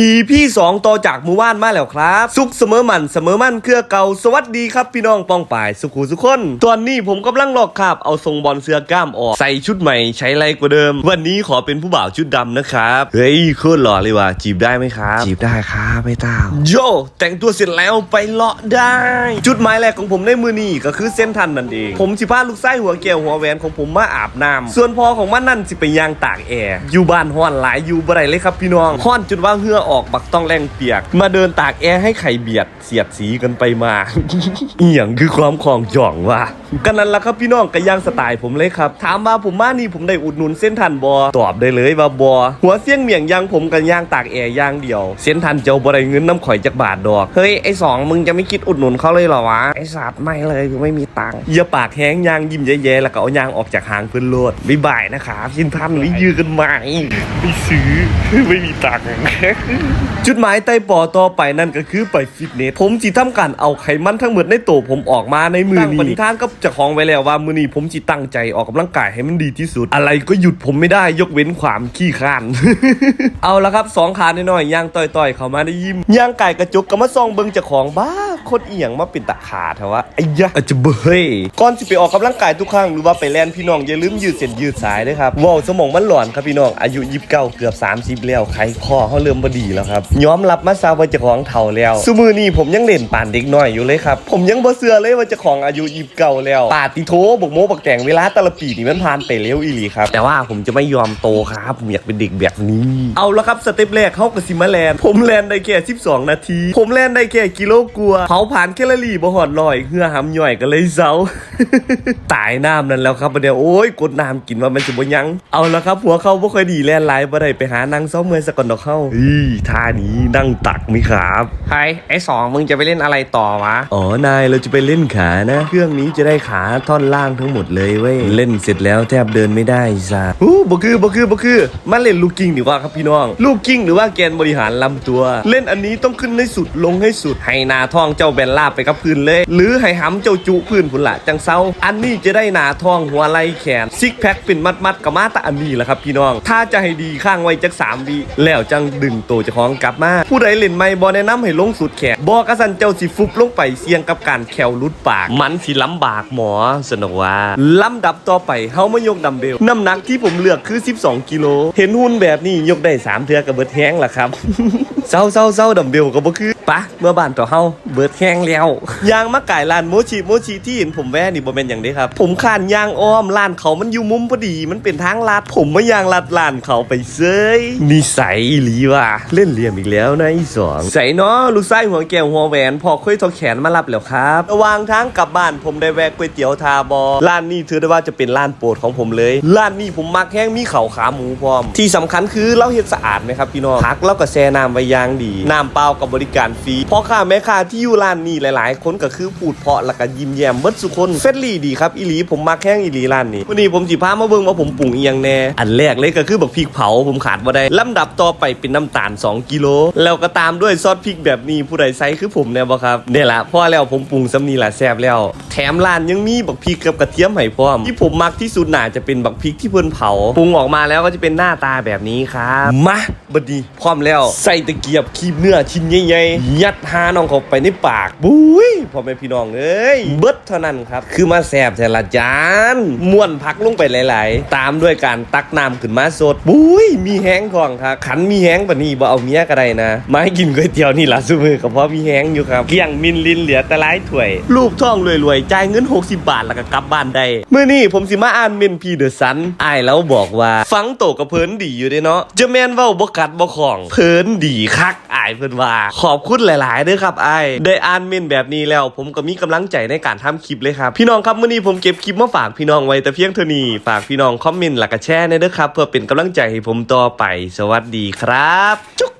อีพี่สองต่อจากมือว่านมาแล้วครับ สุขเสมอมันเสมอมันเครือเก่าสวัสดีครับพี่น้องป้องป่ายสุขุสุขคนตอนนี้ผมกำลังลอกคราบเอาทรงบอลเสื้อกล้ามออก ใส่ชุดใหม่ใช้ไรกว่าเดิม วันนี้ขอเป็นผู้บ่าวชุดดำนะครับเฮ้ยโคตรหล่อเลยว่ะจีบได้ไหมครับ จีบได้ครับไม่ต้าโยแต่งตัวเสร็จแล้วไปเลาะได้ จุดหมายแรกของผมในมือนี้ก็คือเส้นทันนั่นเอง ผมสิพาลูกไส้หัวแก้วหัวแหวนของผมมาอาบน้ำส่วนพอของมันนั่นสิไปยางตากแอร์อยู่บ้านห้อนหลายอยู่บ่ได้เลยครับพี่น้องห้อนจนว่าเหงื่อออกบักต้องแรงเปียก มาเดินตากแอร์ให้ไข่เบียดเสียดสีกันไปมาเอียงคือความของจ่องว่ะกันนั้นละครับพี่น้องก็ย่างสไตล์ผมเลยครับ ถามว่าผมมานี่ผมได้อุดหนุนเส้นทันบอตอบได้เลยว่าบอหัวเสี้ยงเมียงยางผมกันย่างตากแอร์ย่างเดียว เส้นทันเจ้าบ่ได้เงินน้ำข่อยจากบาทดอก เฮ้ยไอสองมึงจะไม่คิดอุดหนุนเขาเลยเหรอวะไอสัตว์ไม่เลยกูไม่มีตังค์อย่าปากแห้งยางยิ้มแย่ๆแล้วก็เอายางออกจากหางเพื่อนโลดบ๊ายบายนะครับเส้นทันไว้ยือกันใหม่ไม่ซื้อไม่มีตังค์จุดหมายไต่ปอต่อไปนั่นก็คือไปฟิตเนส ผมจิทำการเอาไขมันทั้งหมดในตัวผมออกมาในมือนี้ตั้งปณิธานกับเจ้าของไว้แล้วว่ามือนี้ผมจิตั้งใจออกกำลังกายให้มันดีที่สุด อะไรก็หยุดผมไม่ได้ยกเว้นความขี้ข้าน เอาละครับสองขาน้อยๆย่างต่อยๆ เข้ามาได้ยิ้มย่างไก่กระจุกก็มาซองเบิงเจ้าของบ้าโคตรเอียงมาเป็นตะขาเถอะวะไอ้ยะอาจจะเบยก่อนสิไปออกกำลังกายทุกครั้งหรือว่าไปแล่นพี่น้องอย่าลืมยืดเส้นยืดสายด้วยครับว้าวสมองมันหลอนครับพี่น้องอายุยิบเก้าเกือบ 30 แล้วไขข้อเขาเริ่มบดีแล้วครับยอมรับมาซาว่าเจ้าของเฒ่าแล้วสมือนี้ผมยังเล่นป่านเด็กน้อยอยู่เลยครับผมยังบ่เชื่อเลยว่าเจ้าของอายุยิบเก้าแล้วปาติโถบกโมบกแต่งเวลาแต่ละปีนี่มันผ่านไปเร็วอีหลีครับแต่ว่าผมจะไม่ยอมโตครับผมอยากเป็นเด็กแบบนี้ เอาละครับสเต็ปแรกเขากับซิมาแลนด์ผมแลนได้แค่12 นาที ผมแลนได้แค่กิโลกลัวาเผาผ่านแคลอรี่บ่หอดลอยเหือหำย่อยกันเลยเซาตายน้ำนั่นแล้วครับประเดี๋ยวโอ้ยกดน้ำกินว่ามันจะบ่ยัง เอาละครับหัวเขาบ่ค่อยดีแลนไลน์บ่ได้ไปหานางเซ้อมเมื่อยสกอนดอกเข้าอีท่านี้นั่งตักมิครับไฮ้ไอ้สองมึงจะไปเล่นอะไรต่อวะอ๋อนายเราจะไปเล่นขานะ เครื่องนี้จะได้ขาท่อนล่างทั้งหมดเลยเว้ยเล่นเสร็จแล้วแทบเดินไม่ได้ซะอู้บ่คือบ่คือบ่คือมาเล่นลูกกิ้งดีกว่าครับพี่น้อง ลูกกิ้งหรือว่าแกนบริหารลำตัว เล่นอันนี้ต้องขึ้นให้สุดลงให้สุดให้หนาท้องเจ้าแบนลาบไปกับพื้นเลย หรือให้หำเจ้าจุพื้นพุ่นละจังเซาอันนี้จะได้หนาท้องหัวไหล่แขนซิกแพคเป็นมัดมัดกับมาตะอันนี้แหละครับพี่น้อง ถ้าจะให้ดีข้างไว้จักสามวิแล้วจังดึงตัวเจ้องกลับมา ผู้ใดเล่นไม่บอแนะนำให้ลงสุดแขนบอกระสันเจ้าสิฟุบลงไปเสี่ยงกับการแควรุดปาก มันสิลำบากหมอสนว่าลำดับต่อไปเฮามายกดัมเบลน้ำหนักที่ผมเลือกคือ 12 กิโล เห็นหุ่นแบบนี้ยกได้3เทือกับเบิดแห้งล่ะครับเศร้าเศร้าเศร้าดัมเบลก็บ่คือ ปะเมื่อบ้านต่อเฮาเบิดแห้งแล้วยางมาไก่ลานโมชิโมชิที่เห็นผมแว่นี่บ่แม่นอย่างนี้ครับ ผมขานยางอ้อมลานเขามันอยู่มุมพอดี มันเป็นทางลาดผมมายางลาดลานเขาไปเซยนิสัยอีหลีว่ะเล่นเหลี่ยมอีกแล้วนะอีสองใส่เนาะลูกไส้หัวแก้วหัวแหวนพอค่อยทอแขนมารับแล้วครับระหว่างทางกลับบ้านผมได้แวะก๋วยเตี๋ยวทาบอร้านนี้ถือได้ว่าจะเป็นร้านโปรดของผมเลยร้านนี้ผมมักแห้งมีเข่าขาหมูพร้อม ที่สำคัญคือเราเฮ็ดสะอาดไหมครับพี่น้องพักแล้วก็แช่น้ำไว้อย่างดีน้ำเปล่ากับบริการฟรีพ่อค้าแม่ค้าที่อยู่ร้านนี้หลายๆ คนก็คือพูดเพาะแล้วก็ยิ้มแย้มเบิดสุคนเฟรนลี่ดีครับอีหลีผมมักแห้งอีหลีร้านนี้วันนี้ผมสิพามาเบิ่งว่าผมปรุงอีหยังแน่อันแรกเลยก็คือบักพริกเผาผมขาดบ่ได้ลำดับต่อไปเป็นน้ำตาล 2 กิโลแล้วก็ตามด้วยซอสพริกแบบนี้ผู้ใดใส่คือผมแน่บ่ครับเนี่ยละพอแล้วผมปรุงสำนีละแซ่บแล้ว แถมร้านยังมีบักพริกกับกระเทียมให้พร้อม ที่ผมมักที่สุดน่าจะเป็นบักพริกที่เพิ่นเผาปรุงออกมาแล้วก็จะเป็นหน้าตาแบบนี้ครับมาบัดนี้พร้อมแล้ว ใส่ตะเกียบคีบเนื้อชิ้นใหญ่ๆยัดหาน้องเข้าไปในปากบุ้ยพ่อแม่พี่น้องเอ้ยเบิดเท่านั้นครับ คือมาแซ่บแต่ละจานม้วนพักลงไปหลาย ๆ ตามด้วยการตักน้ำขึ้นมาสดบุ้ยมีแห้งของครับขันมีแห้งปะนี่บ่เอาเมียก็ได้นะมาให้กินก๋วยเตี๋ยวนี่ล่ะซุมือก็เพราะมีแห้งอยู่ครับเกลี้ยงมินลินเหลือแต่หลายถ้วยรูปท่องรวยๆจ่ายเงิน 60 บาทแล้วก็กลับบ้านได้เมื่อนี้ผมสิมาอ่านเมนพีเดอะซันอ้ายแล้วบอกว่าฟังโตกับเพิ่นดีอยู่เด้เนาะจะแม่นเว้าบ่กัดบ่ของเพิ่นดีคักอ้ายเพิ่นว่า ขอบคุณหลายๆเด้อครับอ้ายได้อ่านเมนแบบนี้แล้ว ผมก็มีกำลังใจในการทำคลิปเลยครับ พี่น้องครับมื้อนี้ผมเก็บคลิปมาฝากพี่น้องไว้แต่เพียงเท่านี้ฝากพี่น้องคอมเมนต์แล้วก็แชร์ในเด้อครับ เพื่อเป็นกำลังใจให้ผมต่อไป สวัสดีครับ จุ๊ก